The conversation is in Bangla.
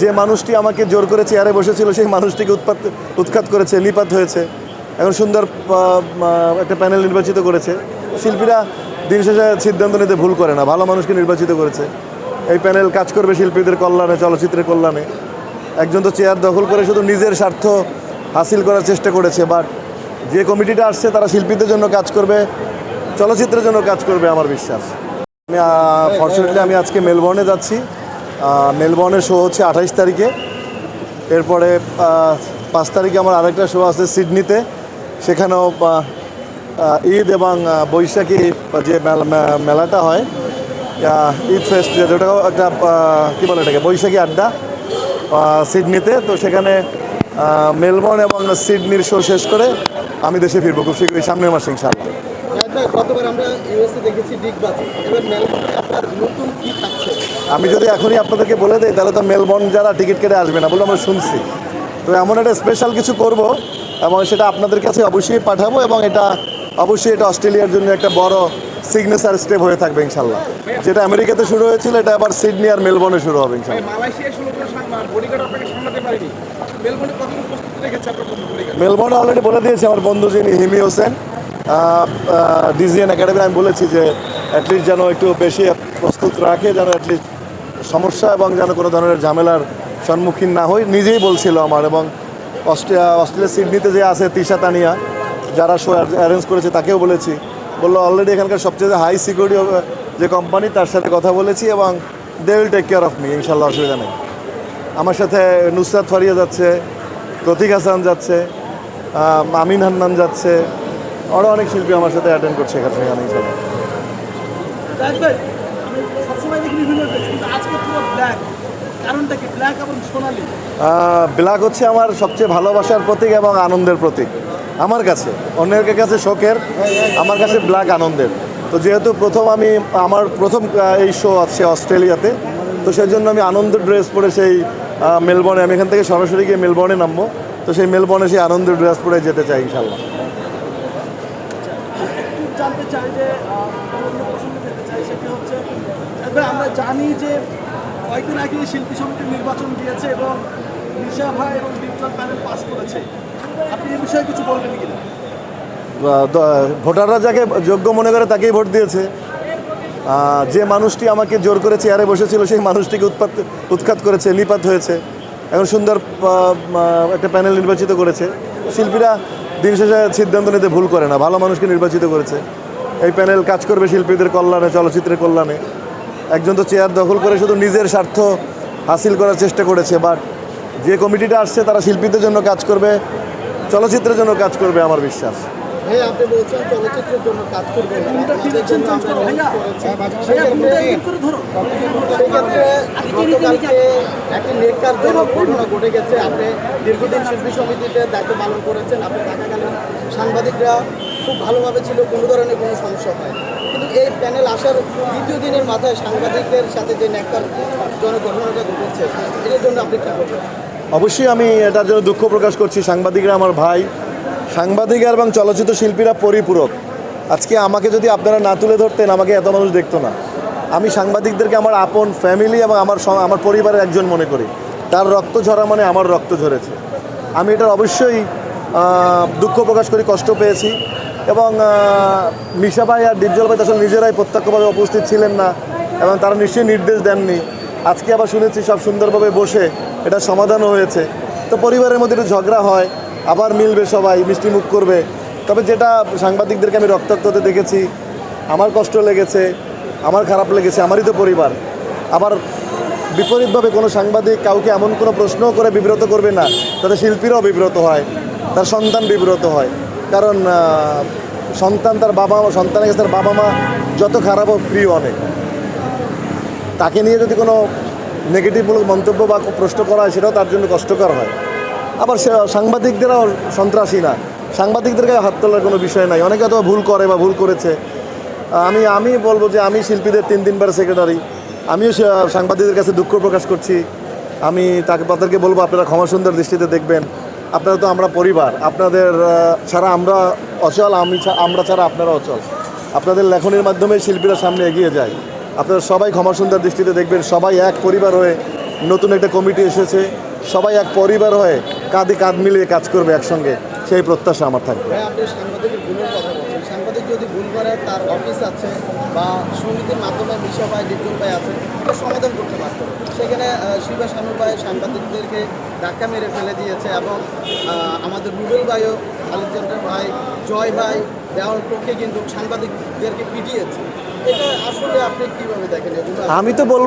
যে মানুষটি আমাকে জোর করে চেয়ারে বসেছিল, সেই মানুষটিকে উৎপাত, উৎখাত করেছে নিপাত হয়েছে। এখন সুন্দর একটা প্যানেল নির্বাচিত করেছে। শিল্পীরা দিন শেষে সিদ্ধান্ত নিতে ভুল করে না, ভালো মানুষকে নির্বাচিত করেছে। এই প্যানেল কাজ করবে শিল্পীদের কল্যাণে, চলচ্চিত্রের কল্যাণে। একজন তো চেয়ার দখল করে শুধু নিজের স্বার্থ হাসিল করার চেষ্টা করেছে বাট যে কমিটিটা আসছে, তারা শিল্পীদের জন্য কাজ করবে, চলচ্চিত্রের জন্য কাজ করবে, আমার বিশ্বাস। আমি ফর্চুনেটলি আমি আজকে মেলবোর্নে যাচ্ছি। মেলবোর্নের শো হচ্ছে আঠাইশ তারিখে। এরপরে পাঁচ তারিখে আমার আরেকটা শো আছে সিডনিতে। সেখানেও ঈদ এবং বৈশাখী যে মেলা- মেলাটা হয় ঈদ ফেস্ট যেটাও একটা কী বলে এটাকে, বৈশাখী আড্ডা সিডনিতে। তো সেখানে মেলবোর্ন এবং সিডনির শো শেষ করে আমি দেশে ফিরবো, খুব শীঘ্রই, সামনের মাসে ইনশাআল্লাহ। গতবার আমরা ইউএসএ দেখেছি ডিগ এবার মেলবোর্নে আপনার নতুন কি থাকছে? আমি যদি এখনই আপনাদেরকে বলে দিই তাহলে তো মেলবোর্ন যারা টিকিট কেটে আসবে না বলে আমরা শুনছি। তো এমন একটা স্পেশাল কিছু করব এবং সেটা আপনাদের কাছে অবশ্যই পাঠাবো এবং এটা অবশ্যই এটা অস্ট্রেলিয়ার জন্য একটা বড় সিগনেচার স্টেপ হয়ে থাকবে ইনশাল্লাহ। যেটা আমেরিকাতে শুরু হয়েছিল এটা আবার সিডনি আর মেলবোর্নে শুরু হবে ইনশাল্লাহ। মেলবোর্নে অলরেডি বলে দিয়েছে আমার বন্ধু যিনি হিমি হোসেন। ডিজিএন একাডেমি আমি বলেছি যে অ্যাটলিস্ট যেন একটু বেশি প্রস্তুত রাখে, যেন অ্যাটলিস্ট সমস্যা এবং যেন কোনো ধরনের ঝামেলার সম্মুখীন না হই। নিজেই বলছিল আমার এবং অস্ট্রেলিয়া অস্ট্রেলিয়া, সিডনিতে যে আছে তিশা তানিয়া, যারা শো অ্যারেঞ্জ করেছে তাকেও বলেছি। বলল অলরেডি এখানকার সবচেয়ে হাই সিকিউরিটি যে কোম্পানি তার সাথে কথা বলেছি এবং they will take care of me ইনশাল্লাহ অসুবিধা নেই। আমার সাথে নুসরাত ফারিয়া যাচ্ছে, প্রতীক হাসান যাচ্ছে আমিন হান্নান যাচ্ছে আরও অনেক শিল্পী আমার সাথে অ্যাটেন্ড করছে এখানে সেখানে পুরো ব্ল্যাক হচ্ছে আমার সবচেয়ে ভালোবাসার প্রতীক এবং আনন্দের প্রতীক। আমার কাছে অন্যের কাছে শোকের আমার কাছে ব্ল্যাক আনন্দের। তো যেহেতু প্রথম আমি আমার প্রথম এই শো আছে অস্ট্রেলিয়াতে তো সেই জন্য আমি আনন্দের ড্রেস পরে সেই মেলবোর্নে আমি এখান থেকে সরাসরি গিয়ে মেলবোর্নে নামবো। তো সেই মেলবোর্নে সেই আনন্দের ড্রেস পরে যেতে চাই ইনশাল্লাহ। চাই যে চাই সেটি হচ্ছে আমরা জানি যে কয়েকদিন আগে শিল্পী সমিতির নির্বাচন দিয়েছে এবং নিশা ভাই এবং ডিজিটাল প্যানেল পাস করেছে। আপনি এই বিষয়ে কিছু বলবেন কিনা? ভোটাররা যাকে যোগ্য মনে করে তাকেই ভোট দিয়েছে। যে মানুষটি আমাকে জোর করে চেয়ারে বসেছিল, সেই মানুষটিকে উৎপাত, উৎখাত করেছে নিপাত হয়েছে। এখন সুন্দর একটা প্যানেল নির্বাচিত করেছে। শিল্পীরা দিন শেষে সিদ্ধান্ত নিতে ভুল করে না, ভালো মানুষকে নির্বাচিত করেছে। এই প্যানেল কাজ করবে শিল্পীদের কল্যাণে চলচ্চিত্রের কল্যাণে। একজন তো চেয়ার দখল করে শুধু নিজের স্বার্থ হাসিল করার চেষ্টা করেছে বাট যে কমিটিটা আসছে তারা শিল্পীদের জন্য কাজ করবে চলচ্চিত্রের জন্য কাজ করবে আমার বিশ্বাস। সাংবাদিকরা খুব ভালোভাবে ছিল, কোনো ধরনের কোনো সমস্যা হয় কিন্তু এই প্যানেল আসার দ্বিতীয় দিনের মাথায় সাংবাদিকদের সাথে যে নেককার জনক ঘটনাটা ঘটেছে, এটার জন্য আপনি কী করবেন অবশ্যই আমি এটার জন্য দুঃখ প্রকাশ করছি। সাংবাদিকরা আমার ভাই, সাংবাদিক এবং চলচ্চিত্র শিল্পীরা পরিপূরক। আজকে আমাকে যদি আপনারা না তুলে ধরতেন, আমাকে এত মানুষ দেখতো না। আমি সাংবাদিকদেরকে আমার আপন ফ্যামিলি এবং আমার আমার পরিবারের একজন মনে করি। তার রক্ত ঝরা মানে আমার রক্ত ঝরেছে। আমি এটার অবশ্যই দুঃখ প্রকাশ করি, কষ্ট পেয়েছি। এবং মিশা ভাই আর ডিপজল ভাই আসলে নিজেরাই প্রত্যক্ষভাবে উপস্থিত ছিলেন না এবং তারা নিশ্চয়ই নির্দেশ দেননি। আজকে আবার শুনেছি সব সুন্দরভাবে বসে এটা সমাধানও হয়েছে। তো পরিবারের মধ্যে একটু ঝগড়া হয়, আবার মিলবে সবাই, মিষ্টি মুখ করবে। তবে যেটা সাংবাদিকদেরকে আমি রক্তাক্ত হতে দেখেছি, আমার কষ্ট লেগেছে, আমার খারাপ লেগেছে, আমারই তো পরিবার। আবার বিপরীতভাবে কোনো সাংবাদিক কাউকে এমন কোনো প্রশ্নও করে বিব্রত করবে না তাতে শিল্পীরাও বিব্রত হয়, তার সন্তান বিব্রত হয়। কারণ সন্তান তার বাবা মা, সন্তানের কাছে তার বাবা মা যত খারাপ হোক, প্রিয় অনেক। তাকে নিয়ে যদি কোনো নেগেটিভমূলক মন্তব্য বা প্রশ্ন করা হয়, সেটাও তার জন্য কষ্টকর হয়। আবার সে সাংবাদিকদেরও সন্ত্রাসী না। সাংবাদিকদেরকে হাত তোলার কোনো বিষয় নাই। অনেকে অথবা ভুল করে বা ভুল করেছে। আমি আমি বলব যে আমি শিল্পীদের তিন তিনবার সেক্রেটারি আমিও সাংবাদিকদের কাছে দুঃখ প্রকাশ করছি। আমি তাকে, তাদেরকে বলব, আপনারা ক্ষমা সুন্দর দৃষ্টিতে দেখবেন। আপনারা তো আমরা পরিবার। আপনাদের ছাড়া আমরা অচল, আমি আমরা ছাড়া আপনারা অচল। আপনাদের লেখনের মাধ্যমে শিল্পীরা সামনে এগিয়ে যায়। আপনারা সবাই ক্ষমাসুন্দর দৃষ্টিতে দেখবেন, সবাই এক পরিবার হয়ে নতুন একটা কমিটি এসেছে। সবাই এক পরিবার হয়ে কাঁধে কাঁধ মিলিয়ে কাজ করবে একসঙ্গে। সেই প্রত্যাশা আমার থাকবে ভাই আপনি সাংবাদিকের ভুলের কথা বলছেন সাংবাদিক যদি ভুল করে, তার অফিস আছে বা সমিতির মাধ্যমে মিশা ভাই লিপ্টন ভাই আছে সমাধান করতে পারত। সেখানে শিবা শানু ভাই সাংবাদিকদেরকে ধাক্কা মেরে ফেলে দিয়েছে এবং আমাদের রুবেল ভাইও, আলেকজান্ডার ভাই, জয় ভাই, দেওয়াল টোকে কিন্তু সাংবাদিকদেরকে পিটিয়েছে। এটা আসলে আপনি কীভাবে দেখেন? আমি তো